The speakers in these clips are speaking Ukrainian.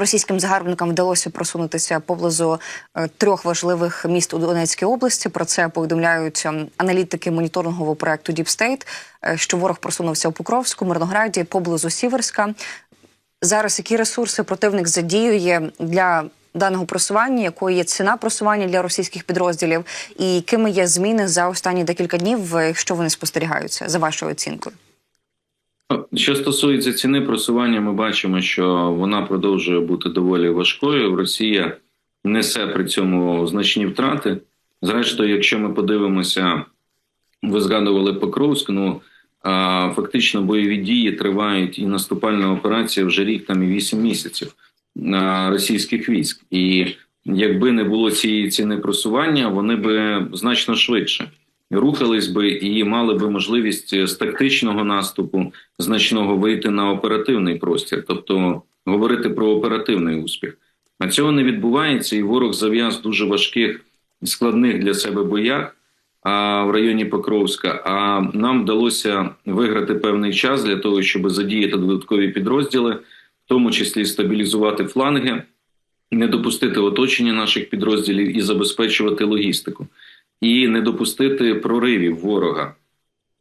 Російським загарбникам вдалося просунутися поблизу е, трьох важливих міст у Донецькій області. Про це повідомляють ем, аналітики моніторингового проекту Deep State, е, що ворог просунувся у Покровську, Мирнограді, поблизу Сіверська. Зараз які ресурси противник задіює для даного просування, якою є ціна просування для російських підрозділів, і якими є зміни за останні декілька днів, якщо вони спостерігаються за вашою оцінкою? Що стосується ціни просування, ми бачимо, що вона продовжує бути доволі важкою. Росія несе при цьому значні втрати. Зрештою, якщо ми подивимося, ви згадували Покровськ, ну фактично бойові дії тривають і наступальна операція вже рік там і вісім місяців російських військ. І якби не було цієї ціни просування, вони би значно швидше рухались би і мали би можливість з тактичного наступу значного вийти на оперативний простір, тобто говорити про оперативний успіх. А цього не відбувається, і ворог зав'яз дуже важких складних для себе боях а, в районі Покровська. А нам вдалося виграти певний час для того, щоб задіяти додаткові підрозділи, в тому числі стабілізувати фланги, не допустити оточення наших підрозділів і забезпечувати логістику і не допустити проривів ворога,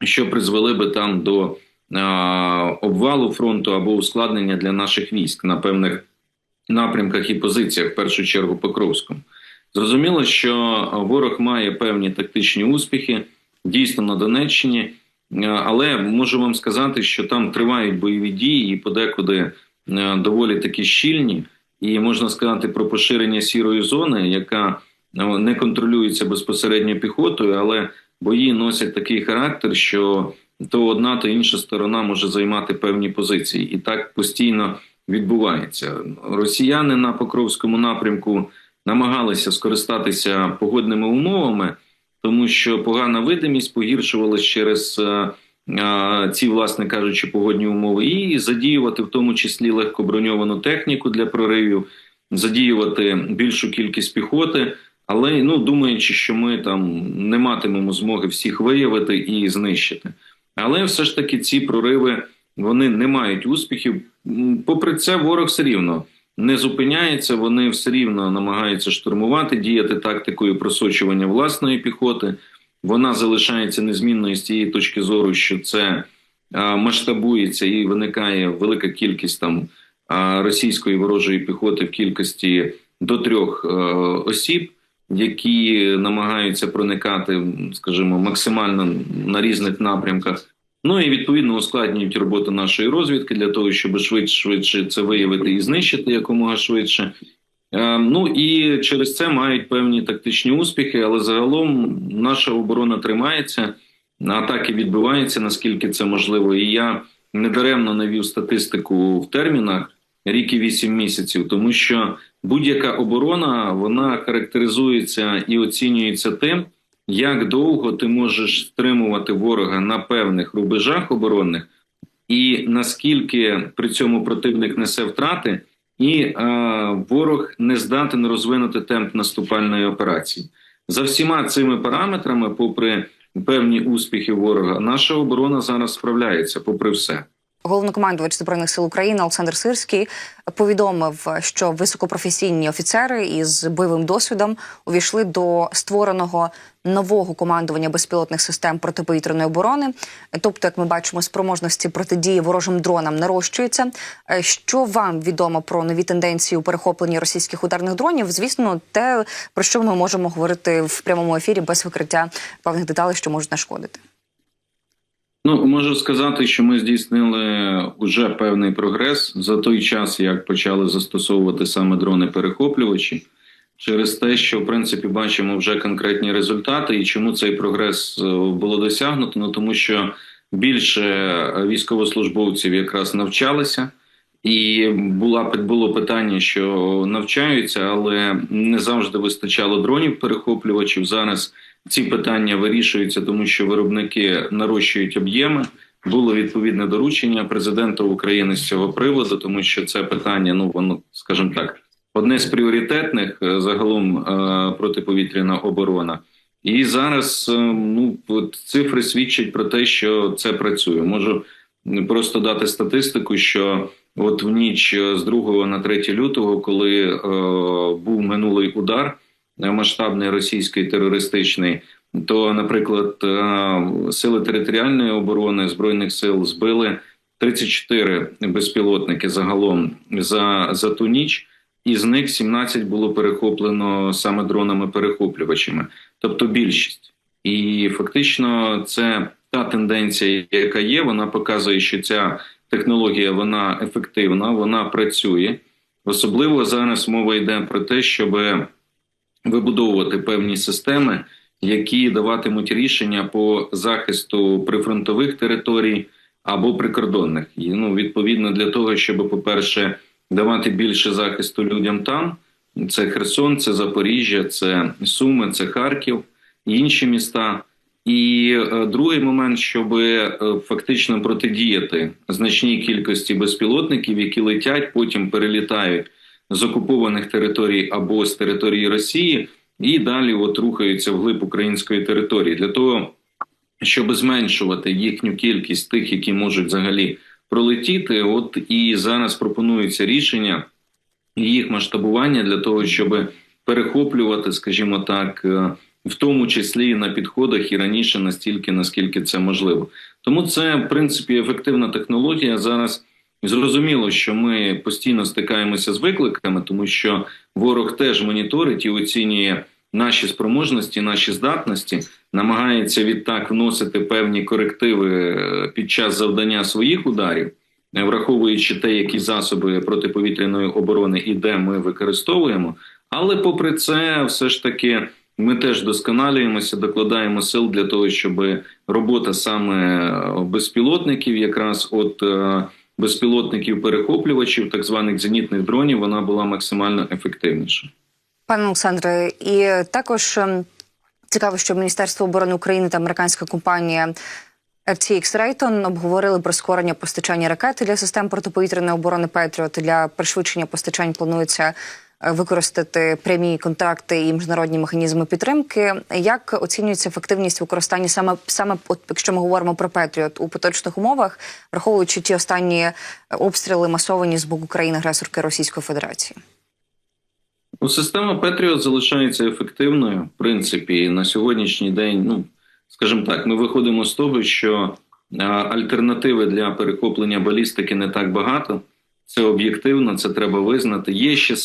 що призвели би там до обвалу фронту або ускладнення для наших військ на певних напрямках і позиціях, в першу чергу Покровському. Зрозуміло, що ворог має певні тактичні успіхи дійсно на Донеччині, але можу вам сказати, що там тривають бойові дії і подекуди доволі такі щільні, і можна сказати про поширення сірої зони, яка не контролюється безпосередньо піхотою, але бої носять такий характер, що то одна, то інша сторона може займати певні позиції, і так постійно відбувається. Росіяни на Покровському напрямку намагалися скористатися погодними умовами, тому що погана видимість погіршувалась через е, е, ці, власне кажучи, погодні умови, і задіювати в тому числі легкоброньовану техніку для проривів, задіювати більшу кількість піхоти. Але ну думаючи, що ми там не матимемо змоги всіх виявити і знищити. Але все ж таки ці прориви вони не мають успіхів. Попри це, ворог все рівно не зупиняється. Вони все рівно намагаються штурмувати, діяти тактикою просочування власної піхоти. Вона залишається незмінною з тієї точки зору, що це масштабується і виникає велика кількість там російської ворожої піхоти в кількості до трьох осіб які намагаються проникати, скажімо, максимально на різних напрямках. Ну і відповідно ускладнюють роботу нашої розвідки для того, щоб швидше швидше це виявити і знищити якомога швидше. Е, ну і через це мають певні тактичні успіхи, але загалом наша оборона тримається, атаки відбуваються наскільки це можливо. І я недаремно навів статистику в термінах рік і вісім місяців, тому що будь-яка оборона вона характеризується і оцінюється тим, як довго ти можеш стримувати ворога на певних рубежах оборонних, і наскільки при цьому противник несе втрати, і е, ворог не здатен розвинути темп наступальної операції за всіма цими параметрами, попри певні успіхи ворога, наша оборона зараз справляється, попри все. Головнокомандувач збройних сил України Олександр Сирський повідомив, що високопрофесійні офіцери із бойовим досвідом увійшли до створеного нового командування безпілотних систем протиповітряної оборони. Тобто, як ми бачимо, спроможності протидії ворожим дронам нарощуються. Що вам відомо про нові тенденції у перехопленні російських ударних дронів? Звісно, те про що ми можемо говорити в прямому ефірі без викриття певних деталей, що можуть нашкодити. Ну можу сказати, що ми здійснили вже певний прогрес за той час, як почали застосовувати саме дрони-перехоплювачі, через те, що в принципі бачимо вже конкретні результати, і чому цей прогрес е, було досягнуто? Ну тому що більше військовослужбовців якраз навчалися, і була було питання, що навчаються, але не завжди вистачало дронів перехоплювачів зараз ці питання вирішуються, тому що виробники нарощують об'єми. Було відповідне доручення президента України з цього приводу, тому що це питання, ну воно скажімо так, одне з пріоритетних е, загалом е, протиповітряна оборона. І зараз е, ну от цифри свідчать про те, що це працює. Можу просто дати статистику, що от в ніч з 2 на 3 лютого, коли е, був минулий удар е, масштабний російський терористичний, то, наприклад, е, сили територіальної оборони збройних сил збили 34 безпілотники загалом за, за ту ніч. Із них 17 було перехоплено саме дронами-перехоплювачами, тобто більшість. І фактично, це та тенденція, яка є. Вона показує, що ця технологія вона ефективна, вона працює. Особливо зараз мова йде про те, щоб вибудовувати певні системи, які даватимуть рішення по захисту прифронтових територій або прикордонних. І, ну, відповідно для того, щоб, по-перше, давати більше захисту людям там. Це Херсон, це Запоріжжя, це Суми, це Харків, інші міста. І е, другий момент, щоб е, фактично протидіяти значній кількості безпілотників, які летять, потім перелітають з окупованих територій або з території Росії, і далі от рухаються вглиб української території для того, щоб зменшувати їхню кількість тих, які можуть взагалі пролетіти. От і зараз пропонується рішення їх масштабування для того, щоб перехоплювати, скажімо так, е, в тому числі і на підходах і раніше настільки, наскільки це можливо. Тому це в принципі ефективна технологія. Зараз зрозуміло, що ми постійно стикаємося з викликами, тому що ворог теж моніторить і оцінює наші спроможності, наші здатності, намагається відтак вносити певні корективи е, під час завдання своїх ударів. Е, Враховуючи те, які засоби протиповітряної оборони і де ми використовуємо, але попри це, все ж таки, ми теж досконалюємося, докладаємо сил для того, щоб робота саме безпілотників, якраз от е, безпілотників перехоплювачів, так званих зенітних дронів, вона була максимально ефективніша. Пане Олександре, і також ем, цікаво, що Міністерство оборони України та американська компанія FTX Raytheon обговорили прискорення постачання ракет для систем протиповітряної оборони Петріот. Для пришвидшення постачань планується е, використати прямі контракти і міжнародні механізми підтримки. Як оцінюється ефективність використання саме саме, от якщо ми говоримо про Петріот у поточних умовах, враховуючи ті останні е, обстріли масовані з боку країни-агресорки Російської Федерації? Ну, система Петріот залишається ефективною. В принципі, на сьогоднішній день, ну скажімо так, ми виходимо з того, що альтернативи для перехоплення балістики не так багато. Це об'єктивно, це треба визнати. Є ще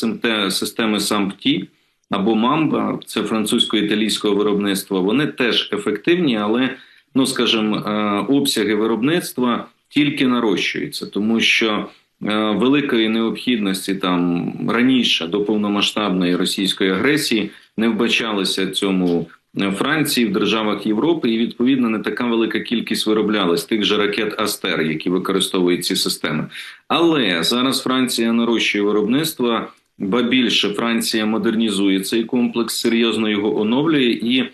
системи САМПТІ або Мамба, це французько-італійського виробництва. Вони теж ефективні, але ну скажімо, е, обсяги виробництва тільки нарощуються, тому що е, великої необхідності там раніше до повномасштабної російської агресії не вбачалося цьому Франції, в державах Європи, і відповідно не така велика кількість вироблялась тих же ракет Астер, які використовують ці системи. Але зараз Франція нарощує виробництво, ба більше Франція модернізує цей комплекс, серйозно його оновлює і.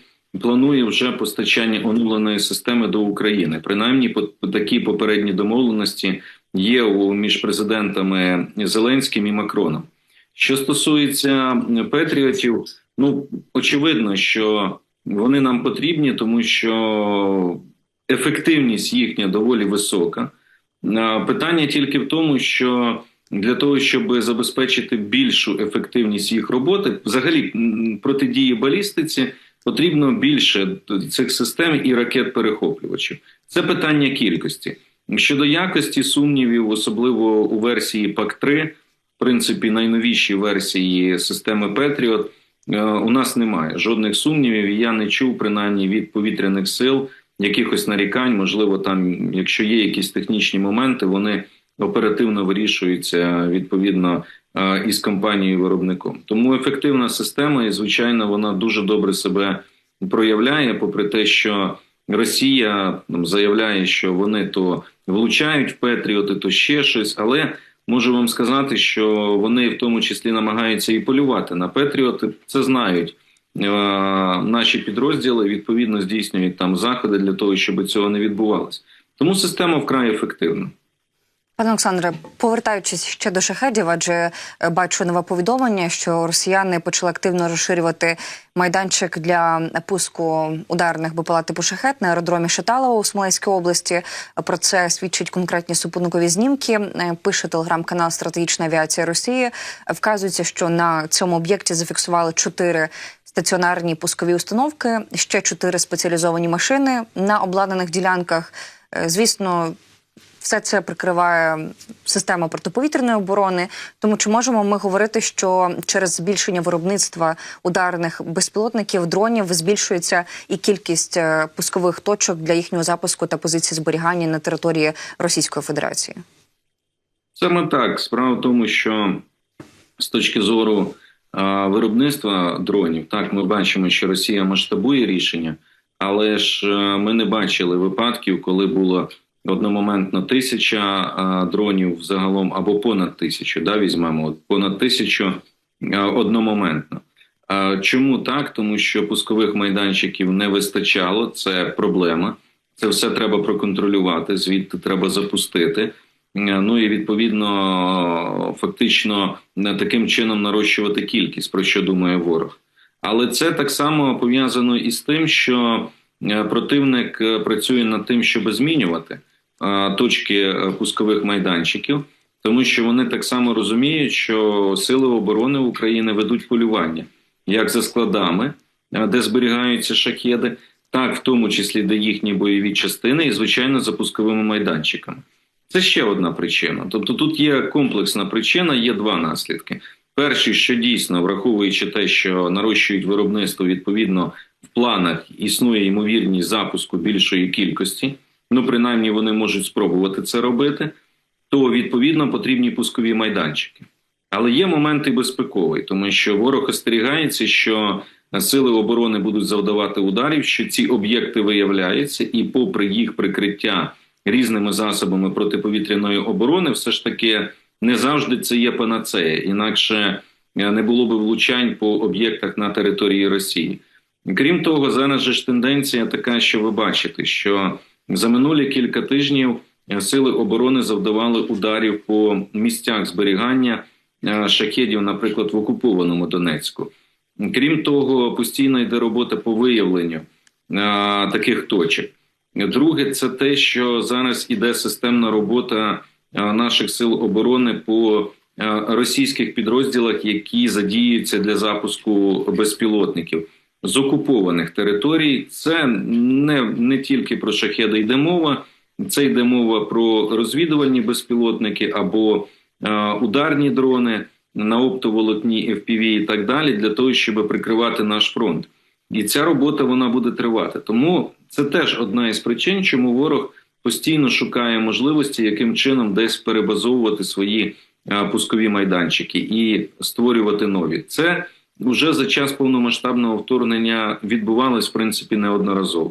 Планує вже постачання оновленої системи до України. Принаймні, по такі попередні домовленості є у між президентами Зеленським і Макроном. Що стосується Петріотів, ну очевидно, що вони нам потрібні, тому що ефективність їхня доволі висока. Питання тільки в тому, що для того, щоб забезпечити більшу ефективність їх роботи, взагалі протидії балістиці, потрібно більше цих систем і ракет-перехоплювачів. Це питання кількості. Щодо якості сумнівів, особливо у версії ПАК-3, в принципі, найновішій версії системи Петріот. Е, у нас немає жодних сумнівів. і Я не чув принаймні від повітряних сил якихось нарікань. Можливо, там, якщо є якісь технічні моменти, вони оперативно вирішуються відповідно е, із компанією виробником. Тому ефективна система, і звичайно, вона дуже добре себе проявляє, попри те, що Росія там, заявляє, що вони то влучають в Петріоти, то ще щось, але Можу вам сказати, що вони в тому числі намагаються і полювати на Петріоти. Це знають е, наші підрозділи. Відповідно здійснюють там заходи для того, щоб цього не відбувалося. Тому система вкрай ефективна. Пане Олександре, повертаючись ще до шахедів, адже е, бачу нове повідомлення, що росіяни почали активно розширювати майданчик для пуску ударних БПЛА типу шахет на аеродромі Шаталова у Смоленській області. Про це свідчать конкретні супутникові знімки. Е, Пише телеграм-канал Стратегічна авіація Росії. Вказується, що на цьому об'єкті зафіксували чотири стаціонарні пускові установки, ще чотири спеціалізовані машини на обладнаних ділянках. Е, Звісно, все це прикриває система протиповітряної оборони. Тому чи можемо ми говорити, що через збільшення виробництва ударних безпілотників дронів збільшується і кількість е, пускових точок для їхнього запуску та позиції зберігання на території Російської Федерації? Саме так. Справа в тому, що з точки зору а, виробництва дронів, так ми бачимо, що Росія масштабує рішення, але ж е, ми не бачили випадків, коли було одномоментно тисяча дронів загалом або понад тисячу. Да, візьмемо понад тисячу одномоментно. Чому так? Тому що пускових майданчиків не вистачало. Це проблема. Це все треба проконтролювати. Звідти треба запустити. Ну і відповідно, фактично таким чином нарощувати кількість, про що думає ворог. Але це так само пов'язано із тим, що е, противник е, працює над тим, щоб змінювати точки е, пускових майданчиків, тому що вони так само розуміють, що сили оборони України ведуть полювання як за складами, е, де зберігаються шахеди, так в тому числі де їхні бойові частини, і звичайно за пусковими майданчиками. Це ще одна причина. Тобто тут є комплексна причина, є два наслідки. Перший, що дійсно, враховуючи те, що нарощують виробництво, відповідно в планах існує ймовірність запуску більшої кількості. Ну, принаймні, вони можуть спробувати це робити. То відповідно потрібні пускові майданчики. Але є моменти безпековий, тому що ворог остерігається, що сили оборони будуть завдавати ударів, що ці об'єкти виявляються, і, попри їх прикриття різними засобами протиповітряної оборони, все ж таки не завжди це є панацея, інакше е, не було би влучань по об'єктах на території Росії. Крім того, зараз же ж тенденція така, що ви бачите, що за минулі кілька тижнів е, сили оборони завдавали ударів по місцях зберігання е, шахедів, наприклад, в окупованому Донецьку. Крім того, постійно йде робота по виявленню е, таких точок. Друге, це те, що зараз іде системна робота наших сил оборони по російських підрозділах, які задіюються для запуску безпілотників з окупованих територій. Це не, не тільки про шахеди йде мова, це йде мова про розвідувальні безпілотники або е, ударні дрони на оптоволокні FPV і так далі, для того, щоб прикривати наш фронт. І ця робота вона буде тривати. Тому це теж одна із причин, чому ворог постійно шукає можливості, яким чином десь перебазовувати свої пускові майданчики і створювати нові. Це вже за час повномасштабного вторгнення відбувалось в принципі неодноразово.